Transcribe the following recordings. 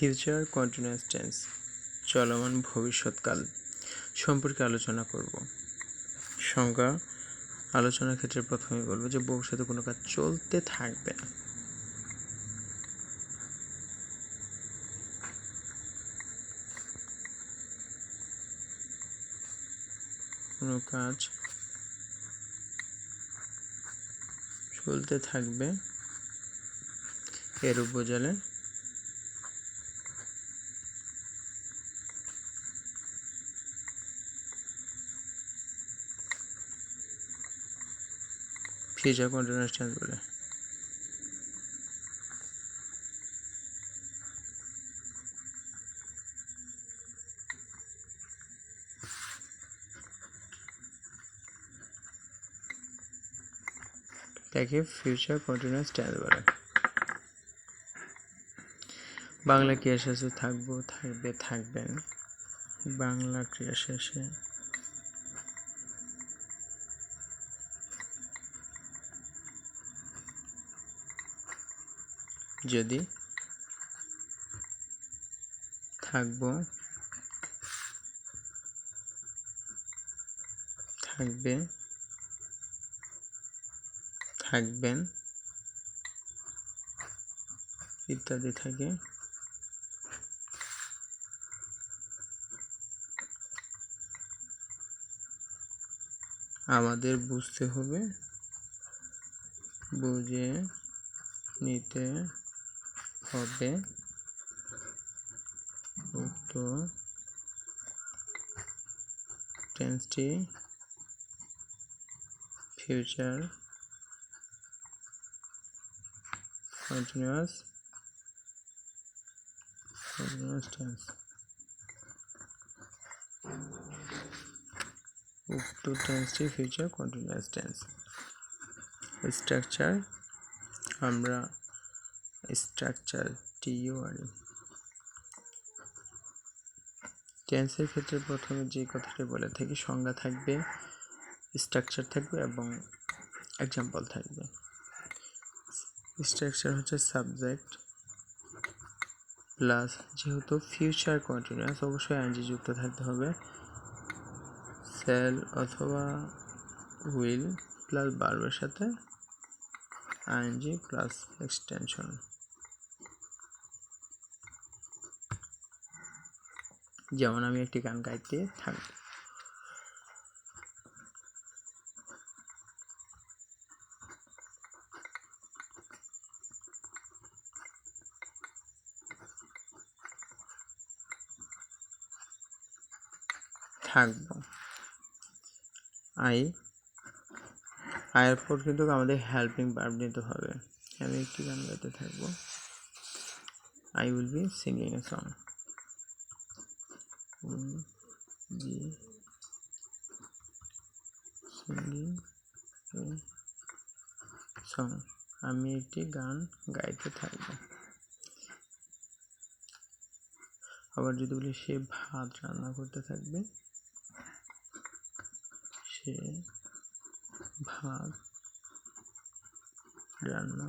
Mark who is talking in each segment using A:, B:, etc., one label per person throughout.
A: Future continuous tense চলমান ভবিষ্যৎকাল সম্পর্কে আলোচনা করব। সংজ্ঞা, আলোচনার ক্ষেত্রে প্রথমে বলব যে ভবিষ্যতে কোনো কাজ চলতে থাকবে না। কোনো কাজ চলতে থাকবে, এর উপজেলে ফিউচার কন্টিনিউয়াস টেন্স বলে। তাকে ফিউচার কন্টিনিউয়াস টেন্স বলে। বাংলা ক্রিয়া শেষে থাকব? থাকবে, থাকবেন। বাংলা ক্রিয়া শেষে? যদি থাকব থাকবে থাকবেন ইত্যাদি থাকে আমাদের বুঝতে হবে বুঝে নিতে হবে। উক্ত টেন্সটি ফিউচার continuous continuous tense উক্ত টেন্সটি ফিউচার কন্টিনিউয়াস টেন্স স্ট্রাকচার আমরা স্ট্রাকচার টিইউআর টেন্সের ক্ষেত্রে প্রথমে যে কথাটি বলে থাকি, সংজ্ঞা থাকবে, স্ট্রাকচার থাকবে এবং এক্সাম্পল থাকবে। স্ট্রাকচার হচ্ছে সাবজেক্ট প্লাস যেহেতু ফিউচার কন্টিনিউয়াস অবশ্যই আইনজি যুক্ত থাকতে হবে। সেল অথবা হুইল প্লাস বার্বের সাথে আইনজি প্লাস এক্সটেনশন। যেমন আমি একটি গান গাইতে থাকব থাকব। আই আয়ের পর কিন্তু আমাদের হেল্পিং ভার্ব নিতে হবে। আমি একটি গান গাইতে থাকব। I will be singing a song singing song আমি একটি গান গাইতে থাকব। আবার যদি বলি সে ভাত রান্না করতে থাকবে, সে ভাত রান্না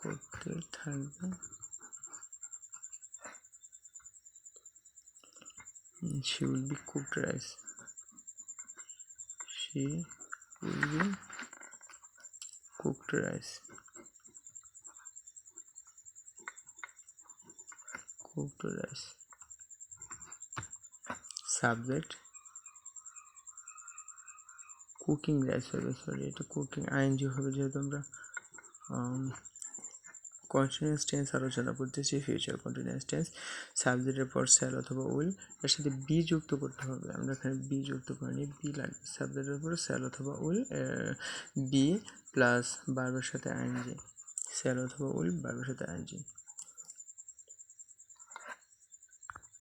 A: করতে থাকবে she will be cooked rice she will be cooked rice cooked rice subject cooking rice sorry এটা কুকিং আইএনজি হবে যেহেতু আমরা কন্টিনিউয়াস টেন্স আলোচনা করতেছি ফিউচার কন্টিনিউয়াস টেন্স সাবজেক্টের পর সেল অথবা উইল এর সাথে বি যুক্ত করতে হবে। আমরা এখানে বি যুক্ত করিনি বি লাগবে সাবজেক্টের পর সেল অথবা উইল বি প্লাস বারবার সাথে আইএনজি সেল অথবা উইল বারবার সাথে আইএনজি